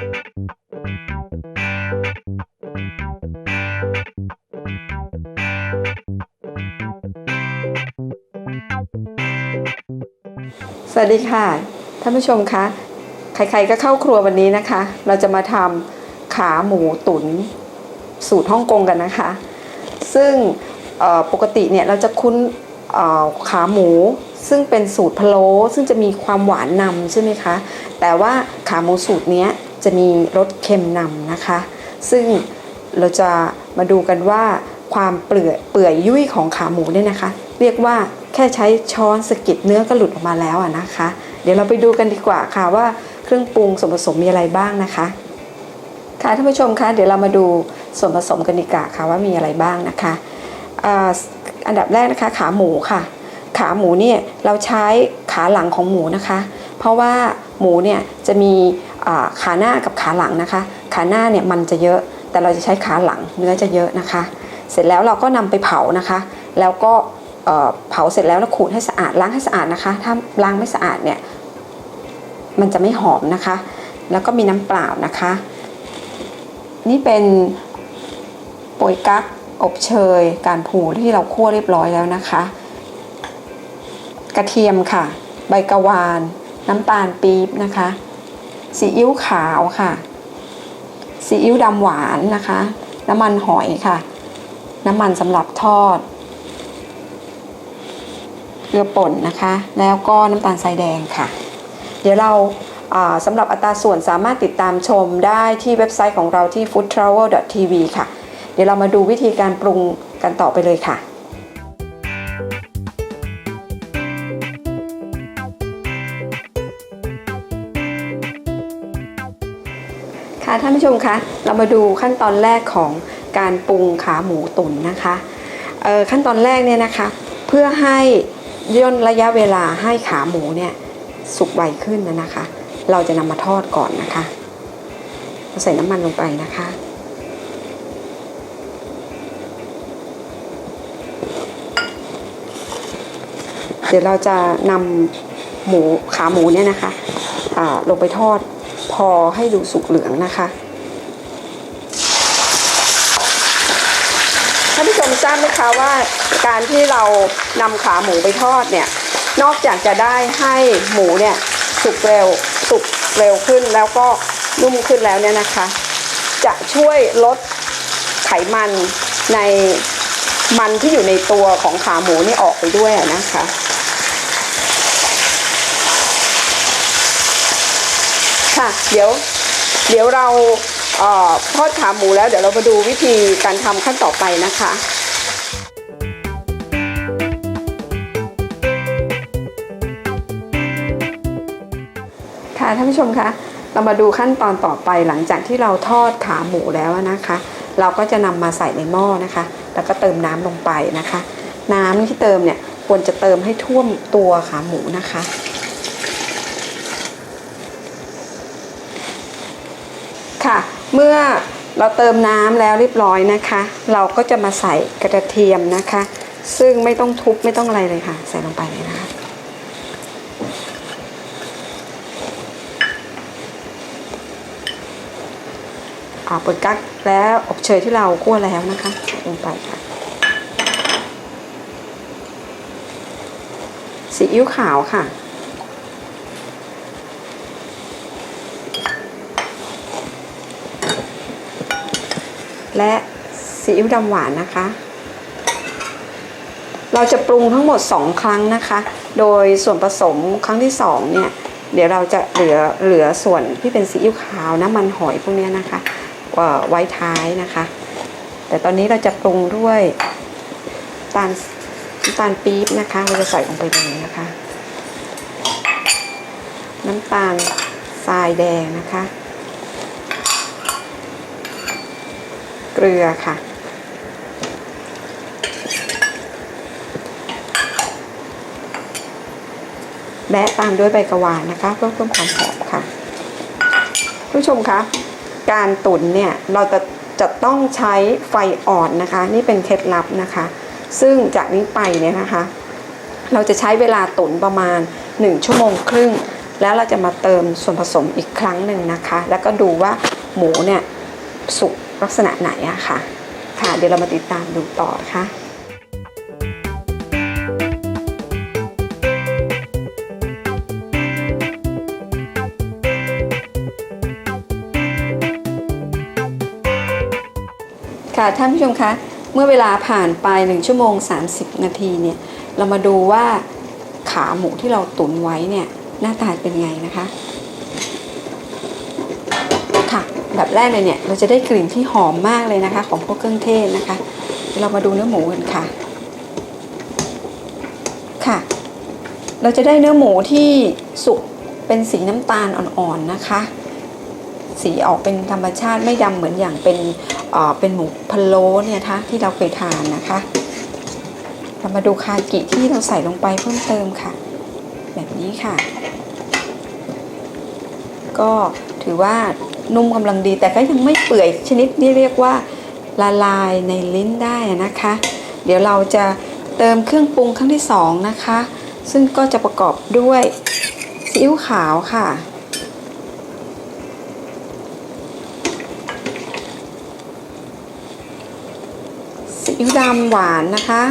สวัสดีค่ะท่านผู้ชมคะใครๆก็เข้าครัววันนี้นะคะ เราจะมาทำขาหมูตุ๋นสูตรฮ่องกงกันนะคะ ซึ่งปกติเนี่ยเราจะคุ้นขาหมูซึ่งเป็นสูตรพะโล้ซึ่งจะมีความหวานนำใช่ไหมคะ แต่ว่าขาหมูสูตรเนี้ย จะมีรสเค็มนำนะคะ ซึ่งเราจะมาดูกันว่าความเปื่อยเปื่อยยุ่ยของขาหมูเนี่ยนะคะ เรียกว่าแค่ใช้ช้อนสกิดเนื้อก็หลุดออกมาแล้วอะนะคะ เดี๋ยวเราไปดูกันดีกว่าค่ะว่าเครื่องปรุงส่วนผสมมีอะไรบ้างนะคะ ค่ะท่านผู้ชมคะเดี๋ยวเรามาดูส่วนผสมกันดีกว่าค่ะว่ามีอะไรบ้างนะคะอ่าอันดับแรกนะคะขาหมูค่ะ ขาหมูเนี่ยเราใช้ขาหลังของหมูนะคะ เพราะว่าหมูเนี่ยจะมี ขาหน้ากับขาหลังนะคะ ขาหน้าเนี่ยมันจะเยอะ แต่เราจะใช้ขาหลังเนื้อจะเยอะนะคะ เสร็จแล้วเราก็นำไปเผานะคะ แล้วก็เผาเสร็จแล้วเราขูดให้สะอาดล้างให้สะอาดนะคะ ถ้าล้างไม่สะอาดเนี่ยมันจะไม่หอมนะคะ แล้วก็มีน้ำเปล่านะคะ นี่เป็นโปยกั๊กอบเชยการผูที่เราคั่วเรียบร้อยแล้วนะคะ กระเทียมค่ะ ใบกะวาน น้ำตาลปี๊บนะคะ ซีอิ๊วขาวค่ะซีอิ๊วดำหวานนะคะ น้ำมันหอยค่ะ น้ำมันสำหรับทอด เกลือป่นนะคะ แล้วก็น้ำตาลทรายแดงค่ะ เดี๋ยวเราาสำหรับอัตราส่วนสามารถติดตามชมได้ที่เว็บไซต์ของเราที่ foodtravel.tv ค่ะ เดี๋ยวเรามาดูวิธีการปรุงกันต่อไปเลยค่ะ ค่ะท่านผู้ชมคะเรามาดูขั้นตอนแรกของการปรุงขาหมูตุ๋นนะคะขั้นตอนแรกเนี่ยนะคะเพื่อให้ย่นระยะเวลาให้ขาหมูเนี่ยสุกไวขึ้นนะนะคะ เราจะนำมาทอดก่อนนะคะใส่น้ำมันลงไปนะคะ เดี๋ยวเราจะนำหมูขาหมูเนี่ยนะคะลงไปทอด พอให้ดูสุกเหลืองนะคะท่านผู้ชมทราบไหมคะว่าการที่เรานำขาหมูไปทอดเนี่ย นอกจากจะได้ให้หมูเนี่ยสุกเร็วสุกเร็วขึ้นแล้วก็นุ่มขึ้นแล้วเนี่ยนะคะ จะช่วยลดไขมันในมันที่อยู่ในตัวของขาหมูนี่ออกไปด้วยนะคะ ค่ะ เดี๋ยวเดี๋ยวเราออทอดขาหมูแล้วเดี๋ยวเรามาดูวิธีการทำขั้นต่อไปนะคะค่ะท่านผู้ชมคะเรามาดูขั้นตอนต่อไปหลังจากที่เราทอดขาหมูแล้วนะคะ เราก็จะนำมาใส่ในหม้อนะคะ แล้วก็เติมน้ำลงไปนะคะ น้ำที่เติมเนี่ยควรจะเติมให้ท่วมตัวขาหมูนะคะ ค่ะ เมื่อเราเติมน้ำแล้วเรียบร้อยนะคะ เราก็จะมาใส่กระเทียมนะคะ ซึ่งไม่ต้องทุบไม่ต้องอะไรเลยค่ะ ใส่ลงไปเลยนะคะอ่าเปิดกั๊กแล้วอบเชยที่เราคั่วแล้วนะคะลงไปค่ะซีอิ๊วขาวค่ะ และซีอิ๊วดำหวานนะคะ เราจะปรุงทั้งหมด 2 ครั้งนะคะ โดยส่วนผสมครั้งที่2เนี่ยเดี๋ยวเราจะเหลือเหลือส่วนที่เป็นซีอิ๊วขาวน้ำมันหอยพวกนี้นะคะไว้ท้ายนะคะ แต่ตอนนี้เราจะปรุงด้วยตาลน้ำตาลปี๊บนะคะเราจะใส่ลงไปเลยนะคะ น้ำตาลทรายแดงนะคะ เกลือค่ะ และตามด้วยใบกระวานนะคะเพื่อเพิ่มความหอมค่ะผู้ชมคะการตุ๋นเนี่ยเราจะจะต้องใช้ไฟอ่อนนะคะ นี่เป็นเคล็ดลับนะคะ ซึ่งจากนี้ไปเนี่ยนะคะ เราจะใช้เวลาตุ๋นประมาณ 1 ชั่วโมงครึ่ง แล้วเราจะมาเติมส่วนผสมอีกครั้งหนึ่งนะคะ แล้วก็ดูว่าหมูเนี่ยสุก ลักษณะไหนอะค่ะ ค่ะเดี๋ยวเรามาติดตามดูต่อค่ะค่ะท่านผู้ชมคะเมื่อเวลาผ่านไป 1 ชั่วโมง 30 นาทีเนี่ยเรามาดูว่าขาหมูที่เราตุ๋นไว้เนี่ยหน้าตาเป็นไงนะคะค่ะ แบบแรกเลยเนี่ยเราจะได้กลิ่นที่หอมมากเลยนะคะ ของพวกเครื่องเทศนะคะเดี๋ยวเรามาดูเนื้อหมูกันค่ะ ค่ะ เราจะได้เนื้อหมูที่สุกเป็นสีน้ำตาลอ่อนๆนะคะ สีออกเป็นธรรมชาติไม่ดำเหมือนอย่างเป็นเป็นหมูพะโล้เนี่ยะที่เราเคยทานนะคะ เรามาดูคากิที่เราใส่ลงไปเพิ่มเติมค่ะ แบบนี้ค่ะ ก็ถือว่า นุ่มกำลังดี แต่ก็ยังไม่เปื่อยชนิดที่เรียกว่าละลายในลิ้นได้นะคะ เดี๋ยวเราจะเติมเครื่องปรุงครั้งที่สองนะคะ ซึ่งก็จะประกอบด้วยซีอิ๊วขาวค่ะ ซีอิ๊วดำหวานนะคะ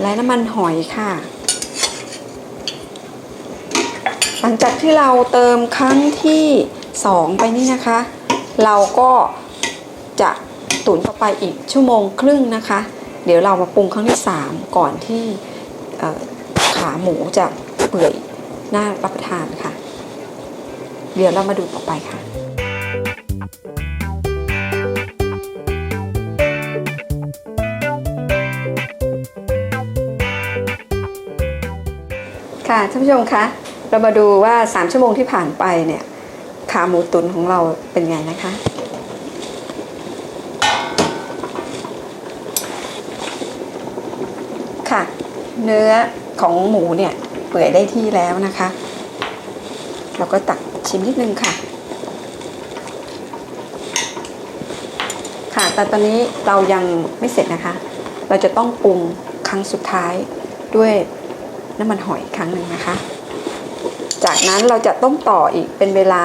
และน้ำมันหอยค่ะ หลังจากที่เราเติมครั้งที่สองไปนี่นะคะ เราก็จะตุ๋นต่อไปอีกชั่วโมงครึ่งนะคะ เดี๋ยวเรามาปรุงครั้งที่สามก่อนที่ขาหมูจะเปื่อยน่ารับประทานค่ะ เดี๋ยวเรามาดูต่อไปค่ะค่ะท่านผู้ชมคะ เรามาดูว่า 3 ชั่วโมงที่ผ่านไปเนี่ยขาหมูตุ๋นของเราเป็นไงนะคะ ค่ะ เนื้อของหมูเนี่ยเปื่อยได้ที่แล้วนะคะ เราก็ตักชิมนิดนึงค่ะ ค่ะ แต่ตอนนี้เรายังไม่เสร็จนะคะ เราจะต้องปรุงครั้งสุดท้ายด้วยน้ำมันหอยครั้งหนึ่งนะคะ จากนั้นเราจะต้มต่ออีกเป็นเวลา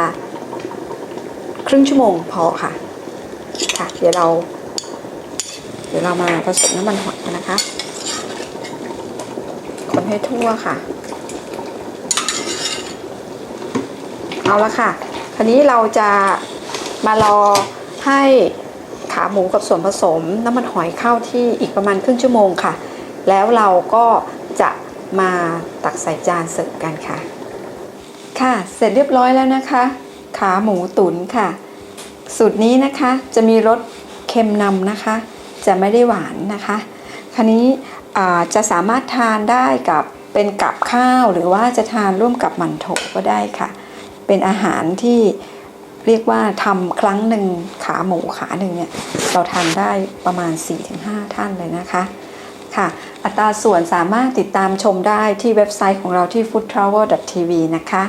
ครึ่งชั่วโมงพอค่ะ ค่ะ เดี๋ยวเรา เดี๋ยวเรามาผสมน้ำมันหอยกันนะคะ คนให้ทั่วค่ะ เอาละค่ะ คราวนี้เราจะมารอให้ขาหมูกับส่วนผสมน้ำมันหอยเข้าที่อีกประมาณครึ่งชั่วโมงค่ะ แล้วเราก็จะมาตักใส่จานเสิร์ฟกันค่ะ ค่ะ เสร็จเรียบร้อยแล้วนะคะ ขาหมูตุ๋นค่ะ สูตรนี้นะคะจะมีรสเค็มนำนะคะ จะไม่ได้หวานนะคะ คราวนี้จะสามารถทานได้กับเป็นกับข้าวหรือว่าจะทานร่วมกับหมั่นโถก็ได้ค่ะ เป็นอาหารที่เรียกว่าทำครั้งหนึ่งขาหมูขาหนึ่งเนี่ยเราทานได้ประมาณ 4-5 ท่านเลยนะคะค่ะ อัตราส่วนสามารถติดตามชมได้ที่เว็บไซต์ของเราที่ foodtravel.tv นะคะ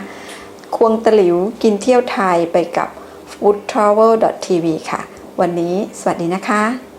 ควงตะหลิวกินเที่ยวไทยไปกับ foodtravel.tv ค่ะ วันนี้สวัสดีนะคะ